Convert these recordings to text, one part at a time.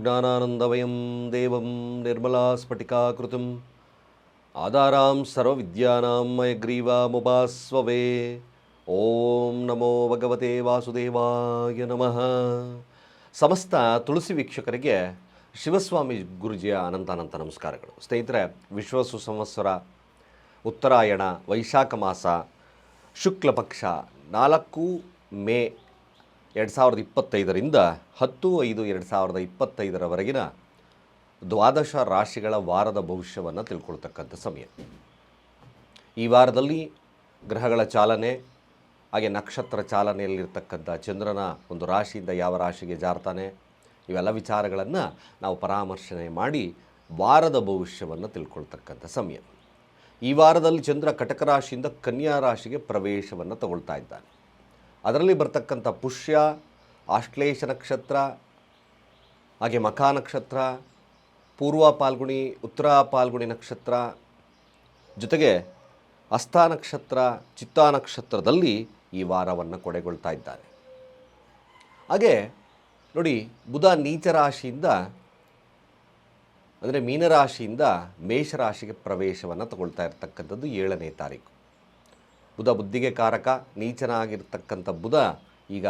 ಜ್ಞಾನಾನಂದವಯಂ ದೇವಂ ನಿರ್ಮಲಾಸ್ಫಟಿಕಾಕೃತಿಂ ಆಧಾರಾಂ ಸರ್ವವಿದ್ಯಾನಾಂ ಮಯಗ್ರೀವಾಮುಪಾಸ್ವವೇ ಓಂ ನಮೋ ಭಗವತೆ ವಾಸುದೇವಾಯ ನಮಃ ಸಮಸ್ತ ತುಳಸಿ ವೀಕ್ಷಕರಿಗೆ ಶಿವಸ್ವಾಮಿ ಗುರುಜಿಯ ಅನಂತಾನಂತ ನಮಸ್ಕಾರಗಳು. ಸ್ನೇಹಿತರೆ, ವಿಶ್ವ ಸುಸಂವತ್ಸರ ಉತ್ತರಾಯಣ, ವೈಶಾಖ ಮಾಸ, ಶುಕ್ಲ ಪಕ್ಷ ನಾಲ್ಕು ಮೇ ಎರಡು ಸಾವಿರದ ಇಪ್ಪತ್ತೈದರಿಂದ ಹತ್ತು ಐದು ಎರಡು ಸಾವಿರದ ಇಪ್ಪತ್ತೈದರವರೆಗಿನ ದ್ವಾದಶ ರಾಶಿಗಳ ವಾರದ ಭವಿಷ್ಯವನ್ನು ತಿಳ್ಕೊಳ್ತಕ್ಕಂಥ ಸಮಯ. ಈ ವಾರದಲ್ಲಿ ಗ್ರಹಗಳ ಚಾಲನೆ, ಹಾಗೆ ನಕ್ಷತ್ರ ಚಾಲನೆಯಲ್ಲಿರ್ತಕ್ಕಂಥ ಚಂದ್ರನ ಒಂದು ರಾಶಿಯಿಂದ ಯಾವ ರಾಶಿಗೆ ಜಾರ್ತಾನೆ, ಇವೆಲ್ಲ ವಿಚಾರಗಳನ್ನು ನಾವು ಪರಾಮರ್ಶನೆ ಮಾಡಿ ವಾರದ ಭವಿಷ್ಯವನ್ನು ತಿಳ್ಕೊಳ್ತಕ್ಕಂಥ ಸಮಯ. ಈ ವಾರದಲ್ಲಿ ಚಂದ್ರ ಕಟಕ ರಾಶಿಯಿಂದ ಕನ್ಯಾ ರಾಶಿಗೆ ಪ್ರವೇಶವನ್ನು ತಗೊಳ್ತಾ ಇದ್ದಾನೆ. ಅದರಲ್ಲಿ ಬರ್ತಕ್ಕಂಥ ಪುಷ್ಯ, ಆಶ್ಲೇಷ ನಕ್ಷತ್ರ, ಹಾಗೆ ಮಖಾ ನಕ್ಷತ್ರ, ಪೂರ್ವ ಪಾಲ್ಗುಣಿ, ಉತ್ತರ ಪಾಲ್ಗುಣಿ ನಕ್ಷತ್ರ, ಜೊತೆಗೆ ಹಸ್ತ ನಕ್ಷತ್ರ, ಚಿತ್ತಾ ನಕ್ಷತ್ರದಲ್ಲಿ ಈ ವಾರವನ್ನು ಕೊಡೆಗೊಳ್ತಾ ಇದ್ದಾರೆ ಹಾಗೆ ನೋಡಿ, ಬುಧ ನೀಚ ರಾಶಿಯಿಂದ ಅಂದರೆ ಮೀನರಾಶಿಯಿಂದ ಮೇಷರಾಶಿಗೆ ಪ್ರವೇಶವನ್ನು ತಗೊಳ್ತಾ ಇರತಕ್ಕಂಥದ್ದು ಏಳನೇ ತಾರೀಕು. ಬುಧ ಬುದ್ಧಿಗೆ ಕಾರಕ, ನೀಚನಾಗಿರ್ತಕ್ಕಂಥ ಬುಧ ಈಗ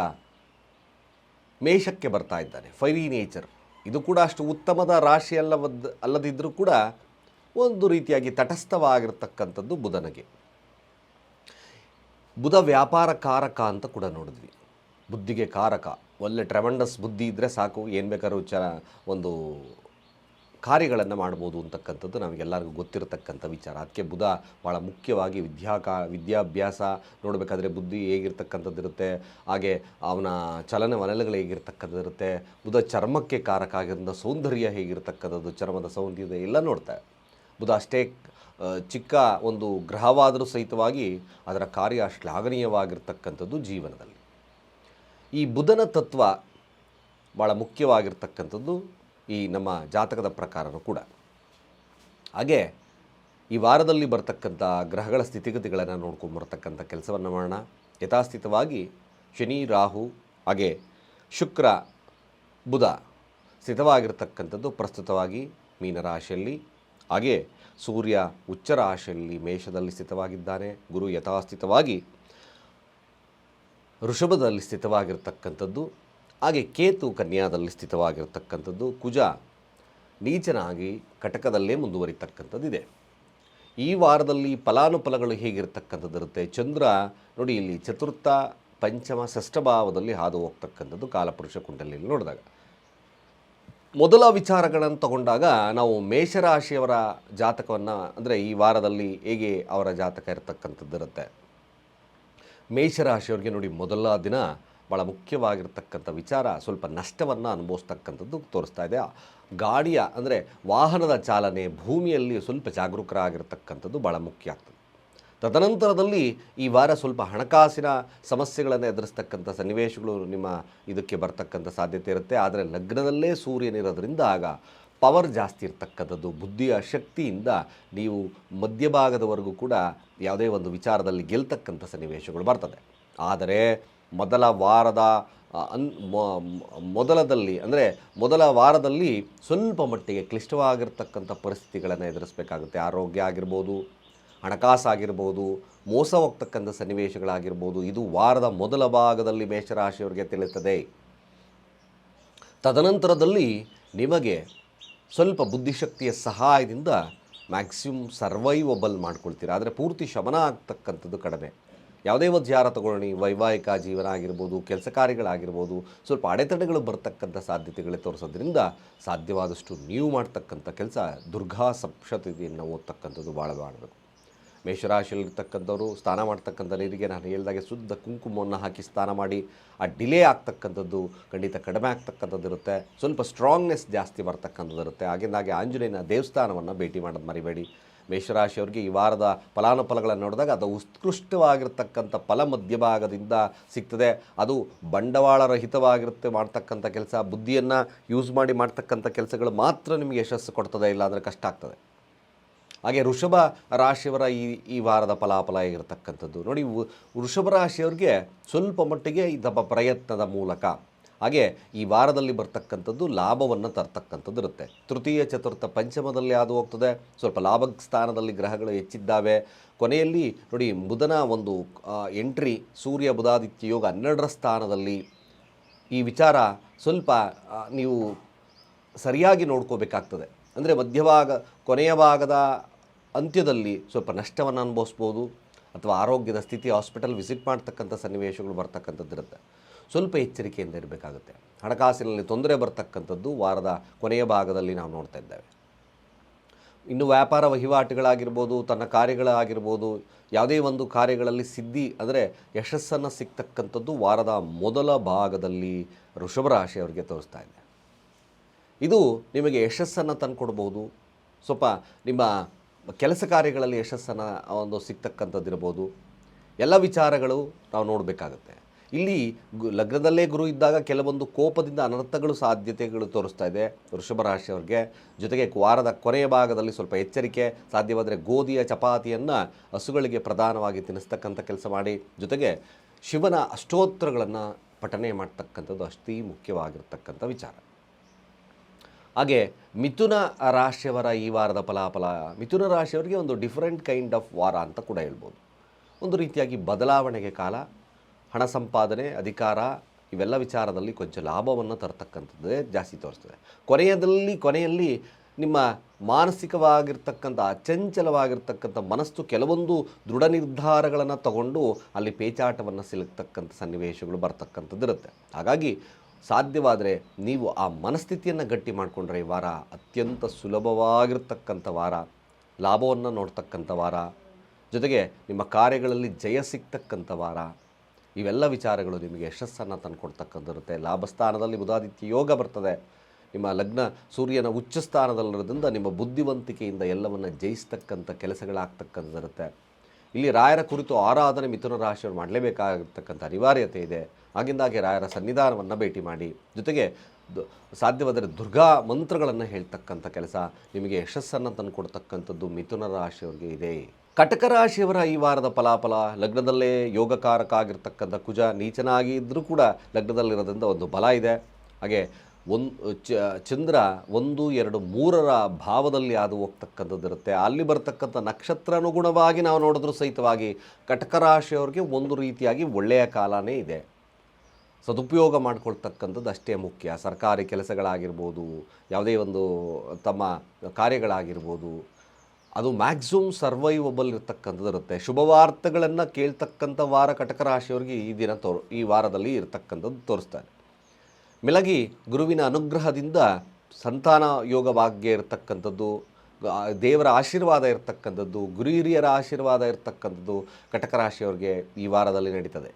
ಮೇಷಕ್ಕೆ ಬರ್ತಾ ಇದ್ದಾನೆ ಫೈರಿ ನೇಚರ್ ಇದು ಕೂಡ ಅಷ್ಟು ಉತ್ತಮದ ರಾಶಿ ಅಲ್ಲವದ್ ಅಲ್ಲದಿದ್ದರೂ ಕೂಡ ಒಂದು ರೀತಿಯಾಗಿ ತಟಸ್ಥವಾಗಿರ್ತಕ್ಕಂಥದ್ದು ಬುಧನಿಗೆ. ಬುಧ ವ್ಯಾಪಾರ ಕಾರಕ ಅಂತ ಕೂಡ ನೋಡಿದ್ವಿ. ಬುದ್ಧಿಗೆ ಕಾರಕ, ಒಳ್ಳೆ ಟ್ರೆಮಂಡಸ್ ಬುದ್ಧಿ ಇದ್ದರೆ ಸಾಕು, ಏನು ಬೇಕಾದ್ರೂ ಚ, ಒಂದು ಕಾರ್ಯಗಳನ್ನು ಮಾಡ್ಬೋದು ಅಂತಕ್ಕಂಥದ್ದು ನಮಗೆಲ್ಲರಿಗೂ ಗೊತ್ತಿರತಕ್ಕಂಥ ವಿಚಾರ. ಅದಕ್ಕೆ ಬುಧ ಭಾಳ ಮುಖ್ಯವಾಗಿ ವಿದ್ಯಾಕಾ ವಿದ್ಯಾಭ್ಯಾಸ ನೋಡಬೇಕಾದ್ರೆ ಬುದ್ಧಿ ಹೇಗಿರ್ತಕ್ಕಂಥದ್ದಿರುತ್ತೆ ಹಾಗೆ ಅವನ ಚಲನವಲನಗಳು ಹೇಗಿರ್ತಕ್ಕಂಥದ್ದಿರುತ್ತೆ ಬುಧ ಚರ್ಮಕ್ಕೆ ಕಾರಕ ಆಗಿರೋ ಸೌಂದರ್ಯ ಹೇಗಿರ್ತಕ್ಕಂಥದ್ದು, ಚರ್ಮದ ಸೌಂದರ್ಯ ಎಲ್ಲ ನೋಡ್ತಾರೆ ಬುಧ ಅಷ್ಟೇ ಚಿಕ್ಕ ಒಂದು ಗ್ರಹವಾದರೂ ಸಹಿತವಾಗಿ ಅದರ ಕಾರ್ಯ ಶ್ಲಾಘನೀಯವಾಗಿರ್ತಕ್ಕಂಥದ್ದು ಜೀವನದಲ್ಲಿ. ಈ ಬುಧನ ತತ್ವ ಭಾಳ ಮುಖ್ಯವಾಗಿರ್ತಕ್ಕಂಥದ್ದು ಈ ನಮ್ಮ ಜಾತಕದ ಪ್ರಕಾರನೂ ಕೂಡ. ಹಾಗೆ ಈ ವಾರದಲ್ಲಿ ಬರ್ತಕ್ಕಂಥ ಗ್ರಹಗಳ ಸ್ಥಿತಿಗತಿಗಳನ್ನು ನೋಡ್ಕೊಂಬರ್ತಕ್ಕಂಥ ಕೆಲಸವನ್ನು ಮಾಡೋಣ. ಯಥಾಸ್ಥಿತವಾಗಿ ಶನಿ, ರಾಹು, ಹಾಗೆ ಶುಕ್ರ, ಬುಧ ಸ್ಥಿತವಾಗಿರ್ತಕ್ಕಂಥದ್ದು ಪ್ರಸ್ತುತವಾಗಿ ಮೀನರಾಶಿಯಲ್ಲಿ ಹಾಗೆ ಸೂರ್ಯ ಉಚ್ಚ ರಾಶಿಯಲ್ಲಿ ಮೇಷದಲ್ಲಿ ಸ್ಥಿತವಾಗಿದ್ದಾನೆ. ಗುರು ಯಥಾಸ್ಥಿತವಾಗಿ ಋಷಭದಲ್ಲಿ ಸ್ಥಿತವಾಗಿರ್ತಕ್ಕಂಥದ್ದು ಹಾಗೆ ಕೇತು ಕನ್ಯಾದಲ್ಲಿ ಸ್ಥಿತವಾಗಿರತಕ್ಕಂಥದ್ದು ಕುಜ ನೀಚನಾಗಿ ಕಟಕದಲ್ಲೇ ಮುಂದುವರಿತಕ್ಕಂಥದ್ದಿದೆ. ಈ ವಾರದಲ್ಲಿ ಫಲಾನುಫಲಗಳು ಹೇಗಿರ್ತಕ್ಕಂಥದ್ದು ಇರುತ್ತೆ ಚಂದ್ರ ನೋಡಿ ಇಲ್ಲಿ ಚತುರ್ಥ ಪಂಚಮ ಷಷ್ಠ ಭಾವದಲ್ಲಿ ಹಾದು ಹೋಗ್ತಕ್ಕಂಥದ್ದು ಕಾಲಪುರುಷ ಕುಂಡಲಿಯಲ್ಲಿ ನೋಡಿದಾಗ. ಮೊದಲ ವಿಚಾರಗಳನ್ನು ತಗೊಂಡಾಗ ನಾವು ಮೇಷರಾಶಿಯವರ ಜಾತಕವನ್ನು ಅಂದರೆ ಈ ವಾರದಲ್ಲಿ ಹೇಗೆ ಅವರ ಜಾತಕ ಇರತಕ್ಕಂಥದ್ದಿರುತ್ತೆ? ಮೇಷರಾಶಿಯವರಿಗೆ ನೋಡಿ ಮೊದಲ ದಿನ ಭಾಳ ಮುಖ್ಯವಾಗಿರ್ತಕ್ಕಂಥ ವಿಚಾರ, ಸ್ವಲ್ಪ ನಷ್ಟವನ್ನು ಅನುಭವಿಸ್ತಕ್ಕಂಥದ್ದು ತೋರಿಸ್ತಾ ಇದೆ. ಗಾಡಿಯ, ಅಂದರೆ ವಾಹನದ ಚಾಲನೆ ಭೂಮಿಯಲ್ಲಿ ಸ್ವಲ್ಪ ಜಾಗರೂಕರಾಗಿರ್ತಕ್ಕಂಥದ್ದು ಭಾಳ ಮುಖ್ಯ ಆಗ್ತದೆ. ತದನಂತರದಲ್ಲಿ ಈ ವಾರ ಸ್ವಲ್ಪ ಹಣಕಾಸಿನ ಸಮಸ್ಯೆಗಳನ್ನು ಎದುರಿಸ್ತಕ್ಕಂಥ ಸನ್ನಿವೇಶಗಳು ನಿಮ್ಮ ಇದಕ್ಕೆ ಬರ್ತಕ್ಕಂಥ ಸಾಧ್ಯತೆ ಇರುತ್ತೆ. ಆದರೆ ಲಗ್ನದಲ್ಲೇ ಸೂರ್ಯನಿರೋದ್ರಿಂದ ಆಗ ಪವರ್ ಜಾಸ್ತಿ ಇರ್ತಕ್ಕಂಥದ್ದು, ಬುದ್ಧಿಯ ಶಕ್ತಿಯಿಂದ ನೀವು ಮಧ್ಯಭಾಗದವರೆಗೂ ಕೂಡ ಯಾವುದೇ ಒಂದು ವಿಚಾರದಲ್ಲಿ ಗೆಲ್ತಕ್ಕಂಥ ಸನ್ನಿವೇಶಗಳು ಬರ್ತದೆ. ಆದರೆ ಮೊದಲ ವಾರದ ಅನ್ ಮೊದಲದಲ್ಲಿ, ಅಂದರೆ ಮೊದಲ ವಾರದಲ್ಲಿ ಸ್ವಲ್ಪ ಮಟ್ಟಿಗೆ ಕ್ಲಿಷ್ಟವಾಗಿರ್ತಕ್ಕಂಥ ಪರಿಸ್ಥಿತಿಗಳನ್ನು ಎದುರಿಸಬೇಕಾಗುತ್ತೆ. ಆರೋಗ್ಯ ಆಗಿರ್ಬೋದು, ಹಣಕಾಸಾಗಿರ್ಬೋದು ಮೋಸ ಹೋಗ್ತಕ್ಕಂಥ ಸನ್ನಿವೇಶಗಳಾಗಿರ್ಬೋದು, ಇದು ವಾರದ ಮೊದಲ ಭಾಗದಲ್ಲಿ ಮೇಷರಾಶಿಯವರಿಗೆ ತಿಳಿಯುತ್ತದೆ. ತದನಂತರದಲ್ಲಿ ನಿಮಗೆ ಸ್ವಲ್ಪ ಬುದ್ಧಿಶಕ್ತಿಯ ಸಹಾಯದಿಂದ ಮ್ಯಾಕ್ಸಿಮಮ್ ಸರ್ವೈವಬಲ್ ಮಾಡ್ಕೊಳ್ತೀರಾ. ಆದರೆ ಪೂರ್ತಿ ಶಮನ ಆಗ್ತಕ್ಕಂಥದ್ದು ಕಡಿಮೆ. ಯಾವುದೇ ಒಂದು ಜಾರ ತಗೊಳ್ಳಿ, ವೈವಾಹಿಕ ಜೀವನ ಆಗಿರ್ಬೋದು, ಕೆಲಸ ಕಾರ್ಯಗಳಾಗಿರ್ಬೋದು, ಸ್ವಲ್ಪ ಅಡೆತಡೆಗಳು ಬರ್ತಕ್ಕಂಥ ಸಾಧ್ಯತೆಗಳೇ ತೋರಿಸೋದ್ರಿಂದ ಸಾಧ್ಯವಾದಷ್ಟು ನೀವು ಮಾಡ್ತಕ್ಕಂಥ ಕೆಲಸ ದುರ್ಗಾ ಸಪ್ಶತೆಯನ್ನು ಓದ್ತಕ್ಕಂಥದ್ದು ಭಾಳ ಮಾಡಬೇಕು ಮೇಷರಾಶಿಯಲ್ಲಿರ್ತಕ್ಕಂಥವ್ರು ಸ್ನಾನ ಮಾಡ್ತಕ್ಕಂಥ ನೀರಿಗೆ ನಾನು ಹೇಳಿದಾಗೆ ಶುದ್ಧ ಕುಂಕುಮವನ್ನು ಹಾಕಿ ಸ್ನಾನ ಮಾಡಿ, ಆ ಡಿಲೇ ಆಗ್ತಕ್ಕಂಥದ್ದು ಖಂಡಿತ ಕಡಿಮೆ ಆಗ್ತಕ್ಕಂಥದ್ದು ಇರುತ್ತೆ. ಸ್ವಲ್ಪ ಸ್ಟ್ರಾಂಗ್ನೆಸ್ ಜಾಸ್ತಿ ಬರ್ತಕ್ಕಂಥದ್ದು ಇರುತ್ತೆ. ಆಗಿಂದಾಗೆ ಆಂಜನೇಯನ ದೇವಸ್ಥಾನವನ್ನು ಭೇಟಿ ಮಾಡೋದು ಮರಿಬೇಡಿ. ಮೇಷರಾಶಿಯವರಿಗೆ ಈ ವಾರದ ಫಲಾನುಫಲಗಳನ್ನು ನೋಡಿದಾಗ ಅದು ಉತ್ಕೃಷ್ಟವಾಗಿರ್ತಕ್ಕಂಥ ಫಲ ಮಧ್ಯಭಾಗದಿಂದ ಸಿಗ್ತದೆ. ಅದು ಬಂಡವಾಳ ರಹಿತವಾಗಿರುತ್ತೆ ಮಾಡ್ತಕ್ಕಂಥ ಕೆಲಸ, ಬುದ್ಧಿಯನ್ನು ಯೂಸ್ ಮಾಡಿ ಮಾಡ್ತಕ್ಕಂಥ ಕೆಲಸಗಳು ಮಾತ್ರ ನಿಮಗೆ ಯಶಸ್ಸು ಕೊಡ್ತದೆ, ಇಲ್ಲ ಅಂದರೆ ಕಷ್ಟ ಆಗ್ತದೆ. ಹಾಗೆ ವೃಷಭ ರಾಶಿಯವರ ಈ ಈ ವಾರದ ಫಲಾಫಲ ಆಗಿರತಕ್ಕಂಥದ್ದು ನೋಡಿ ವೃಷಭ ರಾಶಿಯವರಿಗೆ ಸ್ವಲ್ಪ ಮಟ್ಟಿಗೆ ತಮ್ಮ ಪ್ರಯತ್ನದ ಮೂಲಕ ಹಾಗೆ ಈ ವಾರದಲ್ಲಿ ಬರ್ತಕ್ಕಂಥದ್ದು ಲಾಭವನ್ನು ತರ್ತಕ್ಕಂಥದ್ದು ಇರುತ್ತೆ. ತೃತೀಯ, ಚತುರ್ಥ ಪಂಚಮದಲ್ಲಿ ಅದು ಹೋಗ್ತದೆ. ಸ್ವಲ್ಪ ಲಾಭ ಸ್ಥಾನದಲ್ಲಿ ಗ್ರಹಗಳು ಹೆಚ್ಚಿದ್ದಾವೆ. ಕೊನೆಯಲ್ಲಿ ನೋಡಿ ಬುಧನ ಒಂದು ಎಂಟ್ರಿ ಸೂರ್ಯ ಬುಧಾದಿತ್ಯ ಯೋಗ ಹನ್ನೆರಡರ ಸ್ಥಾನದಲ್ಲಿ. ಈ ವಿಚಾರ ಸ್ವಲ್ಪ ನೀವು ಸರಿಯಾಗಿ ನೋಡ್ಕೋಬೇಕಾಗ್ತದೆ. ಅಂದರೆ ಮಧ್ಯಭಾಗ ಕೊನೆಯ ಭಾಗದ ಅಂತ್ಯದಲ್ಲಿ ಸ್ವಲ್ಪ ನಷ್ಟವನ್ನು ಅನುಭವಿಸ್ಬೋದು. ಅಥವಾ ಆರೋಗ್ಯದ ಸ್ಥಿತಿ, ಹಾಸ್ಪಿಟಲ್ ವಿಸಿಟ್ ಮಾಡ್ತಕ್ಕಂಥ ಸನ್ನಿವೇಶಗಳು ಬರ್ತಕ್ಕಂಥದ್ದು ಇರುತ್ತೆ ಸ್ವಲ್ಪ ಎಚ್ಚರಿಕೆಯಿಂದ ಇರಬೇಕಾಗುತ್ತೆ. ಹಣಕಾಸಿನಲ್ಲಿ ತೊಂದರೆ ಬರ್ತಕ್ಕಂಥದ್ದು ವಾರದ ಕೊನೆಯ ಭಾಗದಲ್ಲಿ ನಾವು ನೋಡ್ತಾ ಇದ್ದೇವೆ. ಇನ್ನು ವ್ಯಾಪಾರ ವಹಿವಾಟುಗಳಾಗಿರ್ಬೋದು, ತನ್ನ ಕಾರ್ಯಗಳಾಗಿರ್ಬೋದು, ಯಾವುದೇ ಒಂದು ಕಾರ್ಯಗಳಲ್ಲಿ ಸಿದ್ಧಿ ಅಂದರೆ ಯಶಸ್ಸನ್ನು ಸಿಗ್ತಕ್ಕಂಥದ್ದು ವಾರದ ಮೊದಲ ಭಾಗದಲ್ಲಿ ಋಷಭರಾಶಿಯವರಿಗೆ ರಾಶಿಯವರಿಗೆ ತೋರಿಸ್ತಾ ಇದೆ. ಇದು ನಿಮಗೆ ಯಶಸ್ಸನ್ನು ತಂದುಕೊಡ್ಬೋದು. ಸ್ವಲ್ಪ ನಿಮ್ಮ ಕೆಲಸ ಕಾರ್ಯಗಳಲ್ಲಿ ಯಶಸ್ಸನ್ನು ಒಂದು ಸಿಗ್ತಕ್ಕಂಥದ್ದಿರ್ಬೋದು. ಎಲ್ಲ ವಿಚಾರಗಳು ನಾವು ನೋಡಬೇಕಾಗುತ್ತೆ. ಇಲ್ಲಿ ಲಗ್ನದಲ್ಲೇ ಗುರು ಇದ್ದಾಗ ಕೆಲವೊಂದು ಕೋಪದಿಂದ ಅನರ್ಥಗಳು ಸಾಧ್ಯತೆಗಳು ತೋರಿಸ್ತಾ ಇದೆ. ವೃಷಭ ರಾಶಿಯವರಿಗೆ. ಜೊತೆಗೆ ವಾರದ ಕೊನೆಯ ಭಾಗದಲ್ಲಿ ಸ್ವಲ್ಪ ಎಚ್ಚರಿಕೆ, ಸಾಧ್ಯವಾದರೆ ಗೋಧಿಯ ಚಪಾತಿಯನ್ನು ಹಸುಗಳಿಗೆ ಪ್ರಧಾನವಾಗಿ ತಿನ್ನಿಸ್ತಕ್ಕಂಥ ಕೆಲಸ ಮಾಡಿ. ಜೊತೆಗೆ ಶಿವನ ಅಷ್ಟೋತ್ತರಗಳನ್ನು ಪಠನೆ ಮಾಡ್ತಕ್ಕಂಥದ್ದು ಅಷ್ಟೇ ಮುಖ್ಯವಾಗಿರ್ತಕ್ಕಂಥ ವಿಚಾರ. ಹಾಗೆ ಮಿಥುನ ರಾಶಿಯವರ ಈ ವಾರದ ಫಲಾಫಲ, ಮಿಥುನ ರಾಶಿಯವರಿಗೆ ಒಂದು ಡಿಫರೆಂಟ್ ಕೈಂಡ್ ಆಫ್ ವಾರ ಅಂತ ಕೂಡ ಹೇಳ್ಬೋದು. ಒಂದು ರೀತಿಯಾಗಿ ಬದಲಾವಣೆಗೆ ಕಾಲ ಹಣ ಸಂಪಾದನೆ, ಅಧಿಕಾರ ಇವೆಲ್ಲ ವಿಚಾರದಲ್ಲಿ ಕೊಂಚ ಲಾಭವನ್ನು ತರತಕ್ಕಂಥದ್ದೇ ಜಾಸ್ತಿ ತೋರಿಸ್ತದೆ. ಕೊನೆಯದಲ್ಲಿ, ಕೊನೆಯಲ್ಲಿ ನಿಮ್ಮ ಮಾನಸಿಕವಾಗಿರ್ತಕ್ಕಂಥ, ಅಚಂಚಲವಾಗಿರ್ತಕ್ಕಂಥ ಮನಸ್ಸು ಕೆಲವೊಂದು ದೃಢ ನಿರ್ಧಾರಗಳನ್ನು ತಗೊಂಡು ಅಲ್ಲಿ ಪೇಚಾಟವನ್ನು ಸಿಲುಕ್ತಕ್ಕಂಥ ಸನ್ನಿವೇಶಗಳು ಬರ್ತಕ್ಕಂಥದ್ದಿರುತ್ತೆ. ಹಾಗಾಗಿ ಸಾಧ್ಯವಾದರೆ ನೀವು ಆ ಮನಸ್ಥಿತಿಯನ್ನು ಗಟ್ಟಿ ಮಾಡಿಕೊಂಡ್ರೆ ಈ ವಾರ ಅತ್ಯಂತ ಸುಲಭವಾಗಿರ್ತಕ್ಕಂಥ ವಾರ, ಲಾಭವನ್ನು ನೋಡ್ತಕ್ಕಂಥ ವಾರ, ಜೊತೆಗೆ ನಿಮ್ಮ ಕಾರ್ಯಗಳಲ್ಲಿ ಜಯ ಸಿಗ್ತಕ್ಕಂಥ ವಾರ ಇವೆಲ್ಲ ವಿಚಾರಗಳು ನಿಮಗೆ ಯಶಸ್ಸನ್ನು ತಂದುಕೊಡ್ತಕ್ಕಂಥಿರುತ್ತೆ ಲಾಭಸ್ಥಾನದಲ್ಲಿ ಬುಧಾದಿತ್ಯ ಯೋಗ ಬರ್ತದೆ. ನಿಮ್ಮ ಲಗ್ನ ಸೂರ್ಯನ ಉಚ್ಚ ಸ್ಥಾನದಲ್ಲಿರೋದ್ರಿಂದ ನಿಮ್ಮ ಬುದ್ಧಿವಂತಿಕೆಯಿಂದ ಎಲ್ಲವನ್ನು ಜಯಿಸ್ತಕ್ಕಂಥ ಕೆಲಸಗಳಾಗ್ತಕ್ಕಂಥದ್ದಿರುತ್ತೆ. ಇಲ್ಲಿ ರಾಯರ ಕುರಿತು ಆರಾಧನೆ ಮಿಥುನ ರಾಶಿಯವರು ಮಾಡಲೇಬೇಕಾಗಿರ್ತಕ್ಕಂಥ ಅನಿವಾರ್ಯತೆ ಇದೆ. ಆಗಿಂದಾಗೆ ರಾಯರ ಸನ್ನಿಧಾನವನ್ನು ಭೇಟಿ ಮಾಡಿ. ಜೊತೆಗೆ ಸಾಧ್ಯವಾದರೆ ದುರ್ಗಾ ಮಂತ್ರಗಳನ್ನು ಹೇಳ್ತಕ್ಕಂಥ ಕೆಲಸ ನಿಮಗೆ ಯಶಸ್ಸನ್ನು ತಂದುಕೊಡ್ತಕ್ಕಂಥದ್ದು ಮಿಥುನ ರಾಶಿಯವರಿಗೆ ಇದೆ. ಕಟಕ ರಾಶಿಯವರ ಈ ವಾರದ ಫಲಾಫಲ, ಲಗ್ನದಲ್ಲೇ ಯೋಗಕಾರಕ ಆಗಿರ್ತಕ್ಕಂಥ ಕುಜ ನೀಚನಾಗಿ ಇದ್ದರೂ ಕೂಡ ಲಗ್ನದಲ್ಲಿರೋದ್ರಿಂದ ಒಂದು ಬಲ ಇದೆ. ಹಾಗೆ ಒಂದು ಚಂದ್ರ ಒಂದು, ಎರಡು, ಮೂರರ ಭಾವದಲ್ಲಿ ಅದು ಹೋಗ್ತಕ್ಕಂಥದ್ದಿರುತ್ತೆ ಅಲ್ಲಿ ಬರ್ತಕ್ಕಂಥ ನಕ್ಷತ್ರಾನುಗುಣವಾಗಿ ನಾವು ನೋಡಿದ್ರೂ ಸಹಿತವಾಗಿ ಕಟಕ ರಾಶಿಯವ್ರಿಗೆ ಒಂದು ರೀತಿಯಾಗಿ ಒಳ್ಳೆಯ ಕಾಲನೇ ಇದೆ. ಸದುಪಯೋಗ ಮಾಡ್ಕೊಳ್ತಕ್ಕಂಥದ್ದು ಅಷ್ಟೇ ಮುಖ್ಯ. ಸರ್ಕಾರಿ ಕೆಲಸಗಳಾಗಿರ್ಬೋದು, ಯಾವುದೇ ಒಂದು ತಮ್ಮ ಕಾರ್ಯಗಳಾಗಿರ್ಬೋದು ಅದು ಮ್ಯಾಕ್ಸಿಮಮ್ ಸರ್ವೈವಬಲ್ ಇರ್ತಕ್ಕಂಥದ್ದು ಇರುತ್ತೆ. ಶುಭವಾರ್ತೆಗಳನ್ನು ಕೇಳ್ತಕ್ಕಂಥ ವಾರ ಕಟಕ ರಾಶಿಯವರಿಗೆ ಈ ದಿನ ಈ ವಾರದಲ್ಲಿ ಇರತಕ್ಕಂಥದ್ದು ತೋರಿಸ್ತಾರೆ. ಮಿಲಗಿ ಗುರುವಿನ ಅನುಗ್ರಹದಿಂದ ಸಂತಾನ ಯೋಗ ಭಾಗ್ಯ ಇರತಕ್ಕಂಥದ್ದು ದೇವರ ಆಶೀರ್ವಾದ ಇರತಕ್ಕಂಥದ್ದು ಗುರು ಹಿರಿಯರ ಆಶೀರ್ವಾದ ಇರತಕ್ಕಂಥದ್ದು ಕಟಕ ರಾಶಿಯವರಿಗೆ ಈ ವಾರದಲ್ಲಿ ನಡೀತದೆ.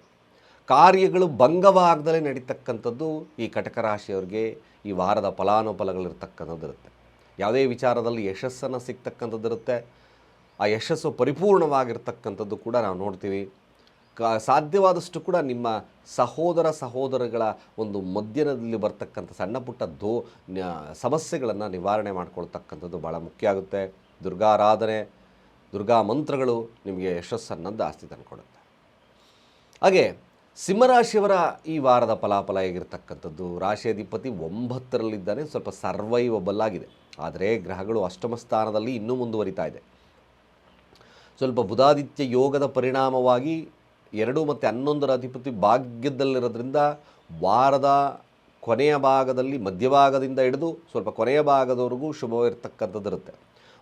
ಕಾರ್ಯಗಳು ಭಂಗವಾಗದಲ್ಲೇ ನಡೀತಕ್ಕಂಥದ್ದು ಈ ಕಟಕ ರಾಶಿಯವ್ರಿಗೆ ಈ ವಾರದ ಫಲಾನುಫಲಗಳಿರ್ತಕ್ಕಂಥದ್ದು ಇರುತ್ತೆ. ಯಾವುದೇ ವಿಚಾರದಲ್ಲಿ ಯಶಸ್ಸನ್ನು ಸಿಗ್ತಕ್ಕಂಥದ್ದಿರುತ್ತೆ. ಆ ಯಶಸ್ಸು ಪರಿಪೂರ್ಣವಾಗಿರ್ತಕ್ಕಂಥದ್ದು ಕೂಡ ನಾವು ನೋಡ್ತೀವಿ. ಕ, ಸಾಧ್ಯವಾದಷ್ಟು ಕೂಡ ನಿಮ್ಮ ಸಹೋದರ ಸಹೋದರಗಳ ಒಂದು ಮಧ್ಯದಲ್ಲಿ ಬರ್ತಕ್ಕಂಥ ಸಣ್ಣ ಪುಟ್ಟ ದೋ ಸಮಸ್ಯೆಗಳನ್ನು ನಿವಾರಣೆ ಮಾಡ್ಕೊಳ್ತಕ್ಕಂಥದ್ದು ಭಾಳ ಮುಖ್ಯ ಆಗುತ್ತೆ. ದುರ್ಗಾರಾಧನೆ, ದುರ್ಗಾ ಮಂತ್ರಗಳು ನಿಮಗೆ ಯಶಸ್ಸನ್ನು ಜಾಸ್ತಿ ತಂದುಕೊಡುತ್ತೆ ಹಾಗೆ ಸಿಂಹರಾಶಿಯವರ ಈ ವಾರದ ಫಲಾಫಲ ಹೇಗಿರ್ತಕ್ಕಂಥದ್ದು? ರಾಶಿಯಾಧಿಪತಿ ಒಂಬತ್ತರಲ್ಲಿದ್ದಾನೆ. ಸ್ವಲ್ಪ ಸರ್ವೈವಬಲ್ ಆಗಿದೆ. ಆದರೆ ಗ್ರಹಗಳು ಅಷ್ಟಮ ಸ್ಥಾನದಲ್ಲಿ ಇನ್ನೂ ಮುಂದುವರಿತಾ ಇದೆ. ಸ್ವಲ್ಪ ಬುಧಾದಿತ್ಯ ಯೋಗದ ಪರಿಣಾಮವಾಗಿ ಎರಡು ಮತ್ತು ಹನ್ನೊಂದರ ಅಧಿಪತಿ ಭಾಗ್ಯದಲ್ಲಿರೋದ್ರಿಂದ ವಾರದ ಕೊನೆಯ ಭಾಗದಲ್ಲಿ ಮಧ್ಯಭಾಗದಿಂದ ಹಿಡಿದು ಸ್ವಲ್ಪ ಕೊನೆಯ ಭಾಗದವರೆಗೂ ಶುಭವಿರ್ತಕ್ಕಂಥದ್ದಿರುತ್ತೆ.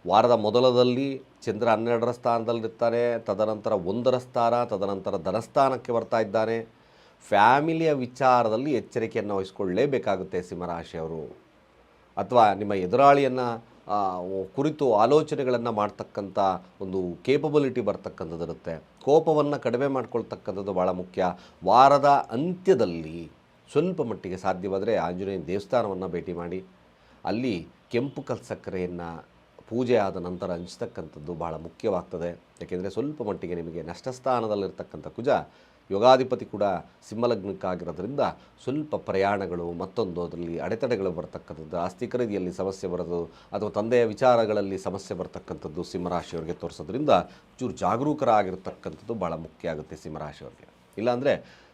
ವಾರದ ಮೊದಲದಲ್ಲಿ ಚಂದ್ರ ಹನ್ನೆರಡರ ಸ್ಥಾನದಲ್ಲಿರ್ತಾನೆ, ತದನಂತರ ಒಂದರ ಸ್ಥಾನ, ತದನಂತರ ಧನಸ್ಥಾನಕ್ಕೆ ಬರ್ತಾ ಇದ್ದಾನೆ. ಫ್ಯಾಮಿಲಿಯ ವಿಚಾರದಲ್ಲಿ ಎಚ್ಚರಿಕೆಯನ್ನು ವಹಿಸ್ಕೊಳ್ಳೇಬೇಕಾಗುತ್ತೆ ಸಿಂಹರಾಶಿಯವರು ಅಥವಾ ನಿಮ್ಮ ಎದುರಾಳಿಯನ್ನು ಕುರಿತು ಆಲೋಚನೆಗಳನ್ನು ಮಾಡ್ತಕ್ಕಂಥ ಒಂದು ಕೇಪಬಿಲಿಟಿ ಬರ್ತಕ್ಕಂಥದ್ದು ಇರುತ್ತೆ ಕೋಪವನ್ನು ಕಡಿಮೆ ಮಾಡ್ಕೊಳ್ತಕ್ಕಂಥದ್ದು ಭಾಳ ಮುಖ್ಯ. ವಾರದ ಅಂತ್ಯದಲ್ಲಿ ಸ್ವಲ್ಪ ಮಟ್ಟಿಗೆ ಸಾಧ್ಯವಾದರೆ ಆಂಜನೇಯ ದೇವಸ್ಥಾನವನ್ನು ಭೇಟಿ ಮಾಡಿ. ಅಲ್ಲಿ ಕೆಂಪು ಕಲ್ ಸಕ್ಕರೆಯನ್ನು ಪೂಜೆ ಆದ ನಂತರ ಹಂಚ್ತಕ್ಕಂಥದ್ದು ಭಾಳ ಮುಖ್ಯವಾಗ್ತದೆ. ಯಾಕೆಂದರೆ ಸ್ವಲ್ಪ ಮಟ್ಟಿಗೆ ನಿಮಗೆ ನಷ್ಟಸ್ಥಾನದಲ್ಲಿರ್ತಕ್ಕಂಥ ಕುಜ ಯೋಗಾಧಿಪತಿ ಕೂಡ ಸಿಂಹಲಗ್ನಕ್ಕಾಗಿರೋದ್ರಿಂದ ಸ್ವಲ್ಪ ಪ್ರಯಾಣಗಳು, ಮತ್ತೊಂದು ಅದರಲ್ಲಿ ಅಡೆತಡೆಗಳು ಬರತಕ್ಕಂಥದ್ದು, ಆಸ್ತಿ ಖರೀದಿಯಲ್ಲಿ ಸಮಸ್ಯೆ ಬರೋದು, ಅಥವಾ ತಂದೆಯ ವಿಚಾರಗಳಲ್ಲಿ ಸಮಸ್ಯೆ ಬರತಕ್ಕಂಥದ್ದು ಸಿಂಹರಾಶಿಯವರಿಗೆ ತೋರಿಸೋದ್ರಿಂದ ಚೂರು ಜಾಗರೂಕರಾಗಿರ್ತಕ್ಕಂಥದ್ದು ಭಾಳ ಮುಖ್ಯ ಆಗುತ್ತೆ ಸಿಂಹರಾಶಿಯವರಿಗೆ. ಇಲ್ಲಾಂದರೆ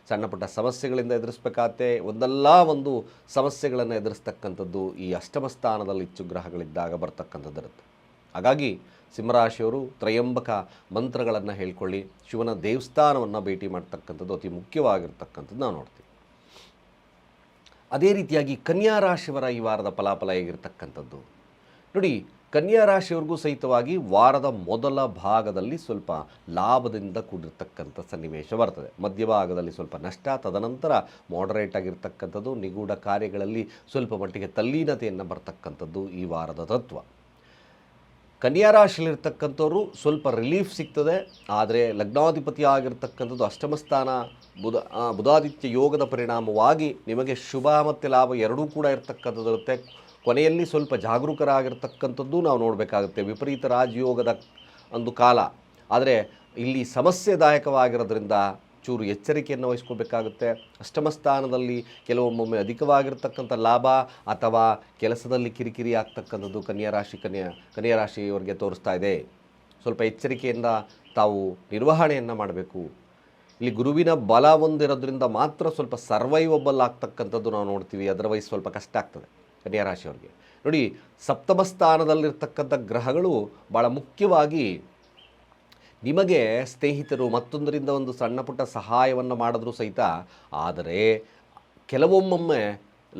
ಸಣ್ಣ ಪುಟ್ಟ ಸಮಸ್ಯೆಗಳಿಂದ ಎದುರಿಸಬೇಕಾಗತ್ತೆ ಒಂದಲ್ಲ ಒಂದು ಸಮಸ್ಯೆಗಳನ್ನು ಎದುರಿಸ್ತಕ್ಕಂಥದ್ದು ಈ ಅಷ್ಟಮ ಸ್ಥಾನದಲ್ಲಿ ಹೆಚ್ಚು ಗ್ರಹಗಳಿದ್ದಾಗ ಬರ್ತಕ್ಕಂಥದ್ದು ಇರುತ್ತೆ ಹಾಗಾಗಿ ಸಿಂಹರಾಶಿಯವರು ತ್ರಯಂಬಕ ಮಂತ್ರಗಳನ್ನು ಹೇಳ್ಕೊಳ್ಳಿ. ಶಿವನ ದೇವಸ್ಥಾನವನ್ನು ಭೇಟಿ ಮಾಡ್ತಕ್ಕಂಥದ್ದು ಅತಿ ಮುಖ್ಯವಾಗಿರ್ತಕ್ಕಂಥದ್ದು ನಾವು ನೋಡ್ತೀವಿ. ಅದೇ ರೀತಿಯಾಗಿ ಕನ್ಯಾ ರಾಶಿಯವರ ಈ ವಾರದ ಫಲಾಫಲ ಹೇಗಿರ್ತಕ್ಕಂಥದ್ದು? ನೋಡಿ, ಕನ್ಯಾ ರಾಶಿಯವ್ರಿಗೂ ಸಹಿತವಾಗಿ ವಾರದ ಮೊದಲ ಭಾಗದಲ್ಲಿ ಸ್ವಲ್ಪ ಲಾಭದಿಂದ ಕೂಡಿರ್ತಕ್ಕಂಥ ಸನ್ನಿವೇಶ ಬರ್ತದೆ. ಮಧ್ಯಭಾಗದಲ್ಲಿ ಸ್ವಲ್ಪ ನಷ್ಟ, ತದನಂತರ ಮಾಡರೇಟ್ ಆಗಿರ್ತಕ್ಕಂಥದ್ದು, ನಿಗೂಢ ಕಾರ್ಯಗಳಲ್ಲಿ ಸ್ವಲ್ಪ ಮಟ್ಟಿಗೆ ತಲ್ಲೀನತೆಯನ್ನು ಬರ್ತಕ್ಕಂಥದ್ದು ಈ ವಾರದ ತತ್ವ. ಕನ್ಯಾ ರಾಶಿಯಲ್ಲಿರ್ತಕ್ಕಂಥವ್ರು ಸ್ವಲ್ಪ ರಿಲೀಫ್ ಸಿಗ್ತದೆ, ಆದರೆ ಲಗ್ನಾಧಿಪತಿ ಆಗಿರ್ತಕ್ಕಂಥದ್ದು ಅಷ್ಟಮ ಸ್ಥಾನ, ಬುಧ ಬುಧಾದಿತ್ಯ ಯೋಗದ ಪರಿಣಾಮವಾಗಿ ನಿಮಗೆ ಶುಭ ಮತ್ತು ಲಾಭ ಎರಡೂ ಕೂಡ ಇರ್ತಕ್ಕಂಥದ್ದು ಇರುತ್ತೆ. ಕೊನೆಯಲ್ಲಿ ಸ್ವಲ್ಪ ಜಾಗರೂಕರಾಗಿರ್ತಕ್ಕಂಥದ್ದು ನಾವು ನೋಡಬೇಕಾಗುತ್ತೆ, ವಿಪರೀತ ರಾಜಯೋಗದ ಒಂದು ಕಾಲ. ಆದರೆ ಇಲ್ಲಿ ಸಮಸ್ಯೆದಾಯಕವಾಗಿರೋದ್ರಿಂದ ಚೂರು ಎಚ್ಚರಿಕೆಯನ್ನು ವಹಿಸ್ಕೋಬೇಕಾಗುತ್ತೆ. ಅಷ್ಟಮ ಸ್ಥಾನದಲ್ಲಿ ಕೆಲವೊಮ್ಮೊಮ್ಮೆ ಅಧಿಕವಾಗಿರ್ತಕ್ಕಂಥ ಲಾಭ ಅಥವಾ ಕೆಲಸದಲ್ಲಿ ಕಿರಿಕಿರಿ ಆಗ್ತಕ್ಕಂಥದ್ದು ಕನ್ಯಾ ರಾಶಿ ಕನ್ಯಾ ಕನ್ಯಾ ರಾಶಿಯವರಿಗೆ ತೋರಿಸ್ತಾ ಇದೆ. ಸ್ವಲ್ಪ ಎಚ್ಚರಿಕೆಯಿಂದ ತಾವು ನಿರ್ವಹಣೆಯನ್ನು ಮಾಡಬೇಕು. ಇಲ್ಲಿ ಗುರುವಿನ ಬಲ ಹೊಂದಿರೋದ್ರಿಂದ ಮಾತ್ರ ಸ್ವಲ್ಪ ಸರ್ವೈವಬಲ್ ಆಗ್ತಕ್ಕಂಥದ್ದು ನಾವು ನೋಡ್ತೀವಿ. ಅದರ್ವೈಸ್ ಸ್ವಲ್ಪ ಕಷ್ಟ ಆಗ್ತದೆ ಕನ್ಯಾ ರಾಶಿಯವರಿಗೆ. ನೋಡಿ, ಸಪ್ತಮ ಸ್ಥಾನದಲ್ಲಿರ್ತಕ್ಕಂಥ ಗ್ರಹಗಳು ಭಾಳ ಮುಖ್ಯವಾಗಿ ನಿಮಗೆ ಸ್ನೇಹಿತರು ಮತ್ತೊಂದರಿಂದ ಒಂದು ಸಣ್ಣ ಪುಟ್ಟ ಸಹಾಯವನ್ನು ಮಾಡಿದ್ರೂ ಸಹಿತ, ಆದರೆ ಕೆಲವೊಮ್ಮೊಮ್ಮೆ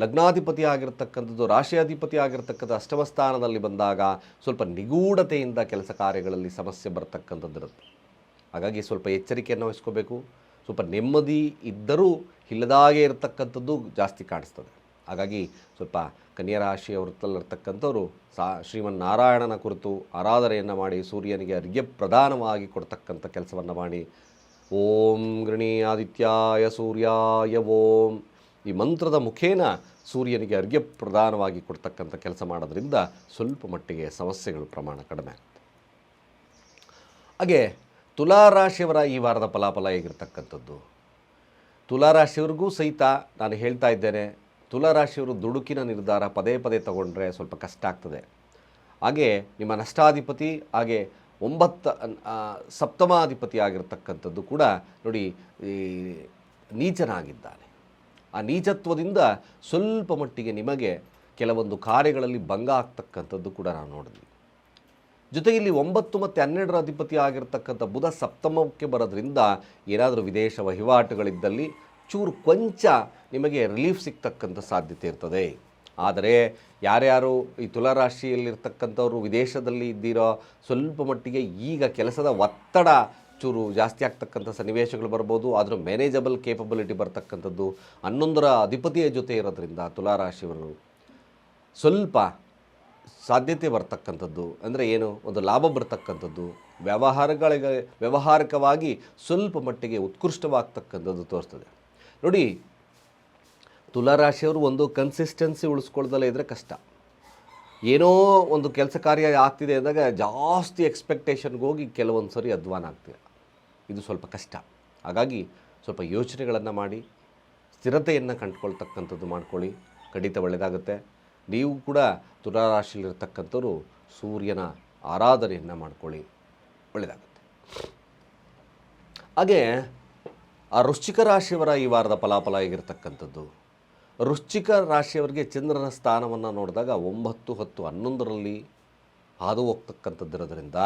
ಲಗ್ನಾಧಿಪತಿ ಆಗಿರತಕ್ಕಂಥದ್ದು ರಾಶಿಯಾಧಿಪತಿ ಆಗಿರತಕ್ಕಂಥ ಅಷ್ಟಮ ಸ್ಥಾನದಲ್ಲಿ ಬಂದಾಗ ಸ್ವಲ್ಪ ನಿಗೂಢತೆಯಿಂದ ಕೆಲಸ ಕಾರ್ಯಗಳಲ್ಲಿ ಸಮಸ್ಯೆ ಬರತಕ್ಕಂಥದ್ದಿರುತ್ತೆ. ಹಾಗಾಗಿ ಸ್ವಲ್ಪ ಎಚ್ಚರಿಕೆಯನ್ನು ವಹಿಸ್ಕೋಬೇಕು. ಸ್ವಲ್ಪ ನೆಮ್ಮದಿ ಇದ್ದರೂ ಇಲ್ಲದಾಗೆ ಇರತಕ್ಕಂಥದ್ದು ಜಾಸ್ತಿ ಕಾಣಿಸ್ತದೆ. ಹಾಗಾಗಿ ಸ್ವಲ್ಪ ಕನ್ಯಾ ರಾಶಿಯ ವೃತ್ತದಲ್ಲಿರ್ತಕ್ಕಂಥವ್ರು ಸಾ ಶ್ರೀಮನ್ನಾರಾಯಣನ ಕುರಿತು ಆರಾಧನೆಯನ್ನು ಮಾಡಿ ಸೂರ್ಯನಿಗೆ ಅರ್ಘ್ಯ ಪ್ರಧಾನವಾಗಿ ಕೊಡ್ತಕ್ಕಂಥ ಕೆಲಸವನ್ನು ಮಾಡಿ. ಓಂ ಗೃಣಿ ಆದಿತ್ಯಾಯ ಸೂರ್ಯಾಯ ಓಂ. ಈ ಮಂತ್ರದ ಮುಖೇನ ಸೂರ್ಯನಿಗೆ ಅರ್ಘ್ಯ ಪ್ರಧಾನವಾಗಿ ಕೊಡ್ತಕ್ಕಂಥ ಕೆಲಸ ಮಾಡೋದ್ರಿಂದ ಸ್ವಲ್ಪ ಮಟ್ಟಿಗೆ ಸಮಸ್ಯೆಗಳು ಪ್ರಮಾಣ ಕಡಿಮೆ ಆಗ್ತದೆ ಹಾಗೆ ತುಲಾರಾಶಿಯವರ ಈ ವಾರದ ಫಲಾಫಲ ಹೇಗಿರ್ತಕ್ಕಂಥದ್ದು? ತುಲಾರಾಶಿಯವ್ರಿಗೂ ಸಹಿತ ನಾನು ಹೇಳ್ತಾ ಇದ್ದೇನೆ ತುಲಾರಾಶಿಯವರು ದುಡುಕಿನ ನಿರ್ಧಾರ ಪದೇ ಪದೇ ತಗೊಂಡ್ರೆ ಸ್ವಲ್ಪ ಕಷ್ಟ ಆಗ್ತದೆ. ಹಾಗೆ ನಿಮ್ಮ ನಷ್ಟಾಧಿಪತಿ ಹಾಗೆ ಒಂಬತ್ತ ಸಪ್ತಮಾಧಿಪತಿ ಆಗಿರತಕ್ಕಂಥದ್ದು ಕೂಡ ನೋಡಿ ಈ ನೀಚನಾಗಿದ್ದಾನೆ. ಆ ನೀಚತ್ವದಿಂದ ಸ್ವಲ್ಪ ಮಟ್ಟಿಗೆ ನಿಮಗೆ ಕೆಲವೊಂದು ಕಾರ್ಯಗಳಲ್ಲಿ ಭಂಗ ಆಗ್ತಕ್ಕಂಥದ್ದು ಕೂಡ ನಾವು ನೋಡಿದ್ವಿ. ಜೊತೆಗೆ ಇಲ್ಲಿ ಒಂಬತ್ತು ಮತ್ತು ಹನ್ನೆರಡರ ಅಧಿಪತಿ ಆಗಿರ್ತಕ್ಕಂಥ ಬುಧ ಸಪ್ತಮಕ್ಕೆ ಬರೋದ್ರಿಂದ ಏನಾದರೂ ವಿದೇಶ ವಹಿವಾಟುಗಳಿದ್ದಲ್ಲಿ ಚೂರು ಕೊಂಚ ನಿಮಗೆ ರಿಲೀಫ್ ಸಿಗ್ತಕ್ಕಂಥ ಸಾಧ್ಯತೆ ಇರ್ತದೆ. ಆದರೆ ಯಾರ್ಯಾರು ಈ ತುಲಾರಾಶಿಯಲ್ಲಿರ್ತಕ್ಕಂಥವ್ರು ವಿದೇಶದಲ್ಲಿ ಇದ್ದೀರೋ, ಸ್ವಲ್ಪ ಮಟ್ಟಿಗೆ ಈಗ ಕೆಲಸದ ಒತ್ತಡ ಚೂರು ಜಾಸ್ತಿ ಆಗ್ತಕ್ಕಂಥ ಸನ್ನಿವೇಶಗಳು ಬರ್ಬೋದು, ಆದರೂ ಮ್ಯಾನೇಜಬಲ್ ಕೇಪಬಿಲಿಟಿ ಬರ್ತಕ್ಕಂಥದ್ದು ಹನ್ನೊಂದರ ಅಧಿಪತಿಯ ಜೊತೆ ಇರೋದ್ರಿಂದ ತುಲಾರಾಶಿಯವರು ಸ್ವಲ್ಪ ಸಾಧ್ಯತೆ ಬರ್ತಕ್ಕಂಥದ್ದು. ಅಂದರೆ ಏನು? ಒಂದು ಲಾಭ ಬರ್ತಕ್ಕಂಥದ್ದು. ವ್ಯವಹಾರಗಳಿಗೆ ವ್ಯವಹಾರಿಕವಾಗಿ ಸ್ವಲ್ಪ ಮಟ್ಟಿಗೆ ಉತ್ಕೃಷ್ಟವಾಗ್ತಕ್ಕಂಥದ್ದು ತೋರಿಸ್ತದೆ. ನೋಡಿ, ತುಲಾರಾಶಿಯವರು ಒಂದು ಕನ್ಸಿಸ್ಟೆನ್ಸಿ ಉಳಿಸ್ಕೊಳ್ದಲ್ಲೇ ಇದ್ದರೆ ಕಷ್ಟ. ಏನೋ ಒಂದು ಕೆಲಸ ಕಾರ್ಯ ಆಗ್ತಿದೆ ಅಂದಾಗ ಜಾಸ್ತಿ ಎಕ್ಸ್ಪೆಕ್ಟೇಷನ್ಗೆ ಹೋಗಿ ಕೆಲವೊಂದು ಸರಿ ಅಧ್ವಾನ ಆಗ್ತಿದೆ. ಇದು ಸ್ವಲ್ಪ ಕಷ್ಟ. ಹಾಗಾಗಿ ಸ್ವಲ್ಪ ಯೋಚನೆಗಳನ್ನು ಮಾಡಿ, ಸ್ಥಿರತೆಯನ್ನು ಕಂಡುಕೊಳ್ತಕ್ಕಂಥದ್ದು ಮಾಡ್ಕೊಳ್ಳಿ. ಖಂಡಿತ ಒಳ್ಳೆಯದಾಗುತ್ತೆ ನೀವು ಕೂಡ ತುಲಾರಾಶಿಯಲ್ಲಿರ್ತಕ್ಕಂಥವ್ರು ಸೂರ್ಯನ ಆರಾಧನೆಯನ್ನು ಮಾಡ್ಕೊಳ್ಳಿ. ಒಳ್ಳೆಯದಾಗುತ್ತೆ ಹಾಗೆ ಆ ವೃಶ್ಚಿಕ ರಾಶಿಯವರ ಈ ವಾರದ ಫಲಾಫಲ ಆಗಿರ್ತಕ್ಕಂಥದ್ದು ವೃಶ್ಚಿಕ ರಾಶಿಯವರಿಗೆ ಚಂದ್ರನ ಸ್ಥಾನವನ್ನು ನೋಡಿದಾಗ ಒಂಬತ್ತು ಹತ್ತು ಹನ್ನೊಂದರಲ್ಲಿ ಹಾದು ಹೋಗ್ತಕ್ಕಂಥದ್ದಿರೋದ್ರಿಂದ